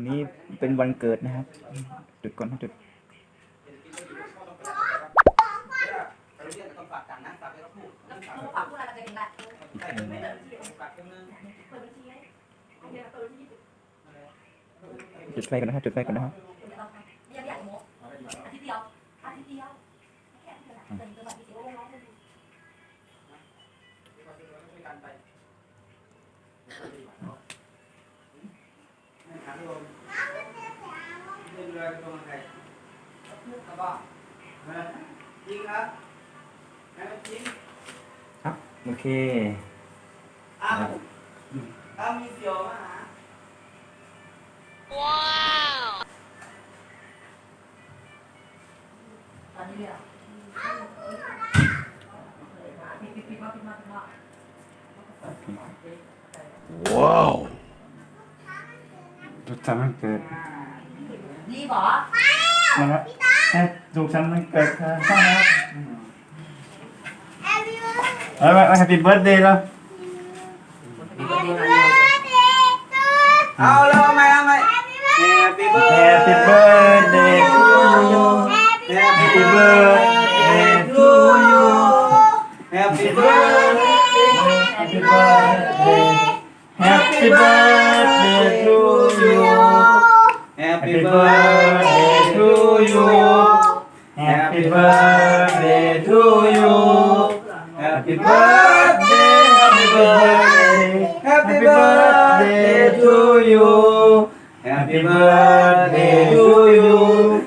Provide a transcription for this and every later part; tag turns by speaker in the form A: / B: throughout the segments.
A: วันนี้เป็นวันเกิดนะครับ จุดก่อนนะจุด
B: ฝากพูดไรกันแหละไม่เดินที่เปิดบัญชีให้โอเคเปิดบัญชี
A: จุดไฟก่อนนะครับจุดไฟก่อนนะครับ
B: ยังอยากโมอาทิตย์เดียวอาทิตย์เดียวแค่เดือน ละเดือนละที่สิบวันร้อยเลย
C: จริงครับให้มันจริง
A: โอเค
C: อ้าวอ้าวมีเสียวมาหา
B: ตอนนี้เลยอะปิดปิดปิดมาปิดมาปิดมา
A: จุดฉันมันเกิด
B: รีบเหรอ
A: มาแล้ว
C: dùng sẵn mình cật xong Rồi happy birthday ừ. luôn à, Happy
A: birthday Alo mày mày. Happy birthday. To you.
C: Happy birthday to you. Happy birthday.
A: Happy birthday. Happy birthday to you.
C: Happy birthday. you
A: Happy birthday to you
C: Happy birthday Happy birthday Happy birthday to you Happy birthday to you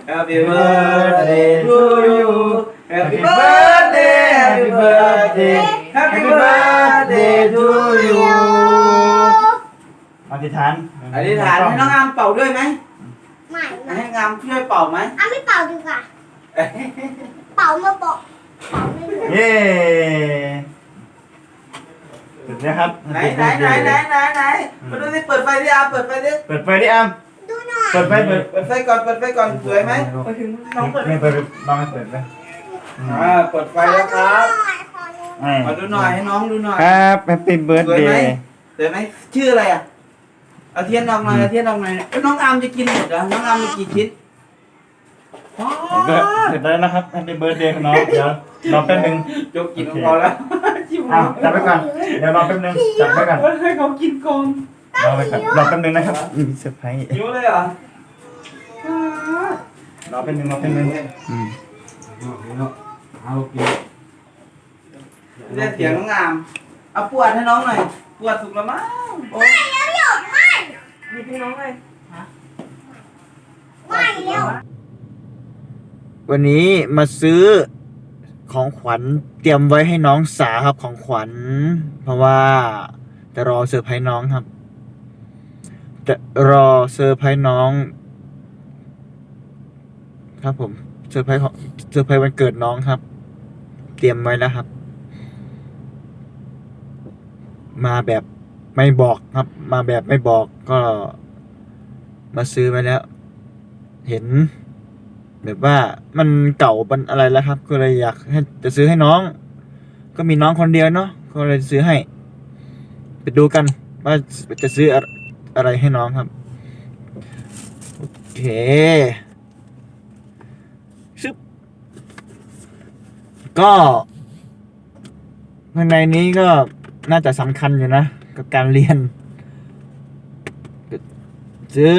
C: Happy birthday to you Happy birthday Happy birthday Happy birthday to you
A: อธิษฐาน
C: อธิษฐานให้น้องอามเป่าด้วยไหม
D: ไม่ไม่
C: ให้งามช่วยเป่าไหม
D: อะไม่เป่าดีกว่า เป่ามาบอกเป่าไม่เหมือน
A: เย้สุดนะครับ
C: ไหนไหนไหนไหนไหนไหนมาดูสิเปิดไฟดิอาเปิดไฟดิ
A: เปิดไฟดิอัม
D: ดูหน่อย
A: เปิดไฟเปิด
C: เปิดไฟก่อนเปิดไฟก่อนสวยไหม
A: น้องเปิดไม่เปิดลองให้เปิดไป
C: อ่าเปิดไฟแล้วครับ
D: ขอดูหน่อยขอดูหน่อย
C: มาดูหน่อยให้น้องดูหน่อย
A: ครับแฮปปี้เบิร์ด
C: สวย
A: เด
C: ไหม
A: ย์
C: สวยไหมชื่ออะไรอะ เอาเทียนออกหน่อยเอาเทียนออกหน่อยเอ้ยน้องอามจะกินหมดเหรอน้องอามมีกี่ชิ้นอ๋อ
A: เสร็จแล้วนะครับแฮปปี้เบิร์ดเดย์ของน้องเดี๋ยวรอแป๊บนึง
C: จกกินของเขาแล้วชิว
A: อ้าวจับไปก่อน เดี๋ยวรอแป๊บนึง จับไปก่อน
C: ให้เขากินก่อน
A: รอไปก่อน รอแป๊บนึงนะครับมีเซอร์ไพรส์
C: หิวเลยเหรอ
A: รอแป๊บนึงรอแป๊บนึงอืม
C: เอากินเรียกเสียงน้องอาม เอาปวดให้น้องหน่อย ปวดสุกแล้วมั้งโอ้
D: มี
B: พี่น้องเลย
D: ไม่แล้ว
A: วันนี้มาซื้อของขวัญเตรียมไว้ให้น้องสาครับของขวัญ เพราะว่าจะรอเซอร์ไพรส์น้องครับ จะรอเซอร์ไพรส์น้อง ครับผมเซอร์ไพรส์ของเซอร์ไพรส์วันเกิดน้องครับ เตรียมไว้แล้วครับ มาแบบ ไม่บอกครับ มาแบบไม่บอกก็มาซื้อไว้แล้ว เห็น แบบว่ามันเก่ามันอะไรแล้วครับ ก็เลยอยากให้จะซื้อให้น้อง ก็มีน้องคนเดียวเนาะก็เลยซื้อให้ ไปดูกัน ว่าจะซื้ออะอะไรให้น้องครับโอเคชึบก็ข้างในนี้ก็น่าจะสำคัญอยู่นะ กับการเรียน ซื้อ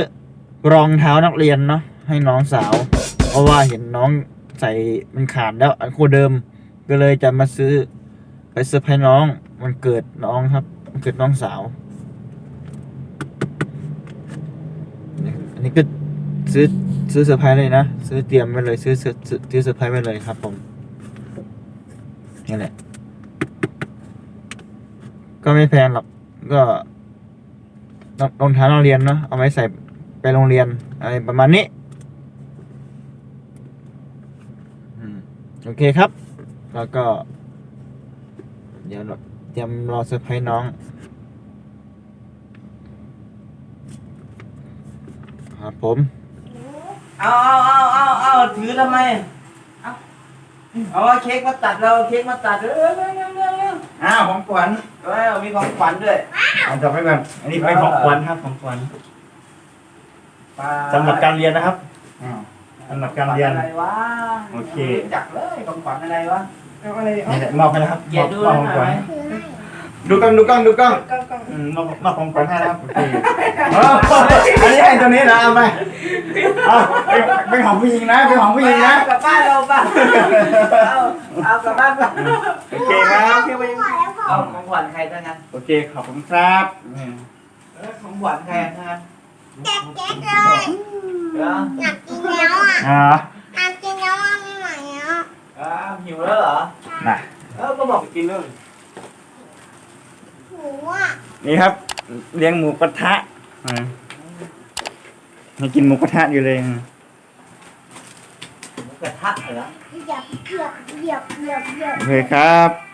A: รองเท้านักเรียนเนาะให้น้องสาว เพราะว่าเห็นน้องใส่มันขาดแล้วอันคู่เดิม ก็เลยจะมาซื้อ ไปเซอร์ไพรส์น้องมันเกิดน้องครับวันเกิดน้องสาวอันนี้ก็ซื้อซื้อเซอร์ไพรส์เลยนะซื้อเตรียมไว้เลยซื้อซื้อซื้อซื้อเซอร์ไพรส์ไว้เลยครับผมนี่แหละก็ไม่แพงหรอก ก็รองรองเท้าโรงเรียนเนาะเอาไว้ใส่ไปโรงเรียนอะไรประมาณนี้อืมโอเคครับ แล้วก็ เดี๋ยวเราเตรียมรอเซอร์ไพรส์น้องครับผม
C: เอาเอาเอาเอาเอาถือทำไม เอาเอาเค้กมาตัดเราเอาเค้กมาตัดเร็ว
A: อ้าวของขวัญ
C: เอ้ยมีของขวัญด้วย
A: เอาจับไปก่อนอันนี้เป็นของขวัญครับของขวัญสำหรับการเรียนนะครับอ่าสำหรับการเรียน
C: อะไรวะ
A: โอเค
C: ไม่รู้จักเลยของขวัญอะไรวะเอาอะไร
A: นี่แหละมอบให้แล้วครับ
C: เกียรติดู
A: มอบของขวัญ
C: หน่อย
D: คือให้
A: ดูกล้องดูกล้องดูกล้อง
C: ก็ก็
A: อืมมอบมอบของขวัญให้แล้วครับโอเคเอาอันนี้ให้ตัวนี้นะเอาไปเอาเป็นเป็นของผู้หญิงนะเป็นของผู้หญิงนะ
C: กลับบ้านเราป่ะเอา เอากลับบ้านป่ะ
A: โอเคครับ
C: เที่ยวไปยัง
D: ขอแล้วพอ
C: เอาของขวัญใครทั้งนั้น
A: โอเคขอบคุณครับอืม
C: เออของขวัญใครทั้งนั้น
D: แก๊กแก๊กเลย
C: เดี๋ยว
D: อยากกินแล้วอะ
A: อ่า
D: อยากกินแล้วอะไม่ไหวแล้ว
C: อ้าวหิวแล้วเหรอ
A: น่ะ
C: เออก็บอกไปกินเลย
D: หูอะ
A: นี่ครับ เลี้ยงหมูกระทะอ่าให้กินหมูกระทะอยู่เลย
C: หมู กระทะเหรอ
D: เหยียบเหยียบเหยียบเหยียบเหยียบ
A: โอเคครับ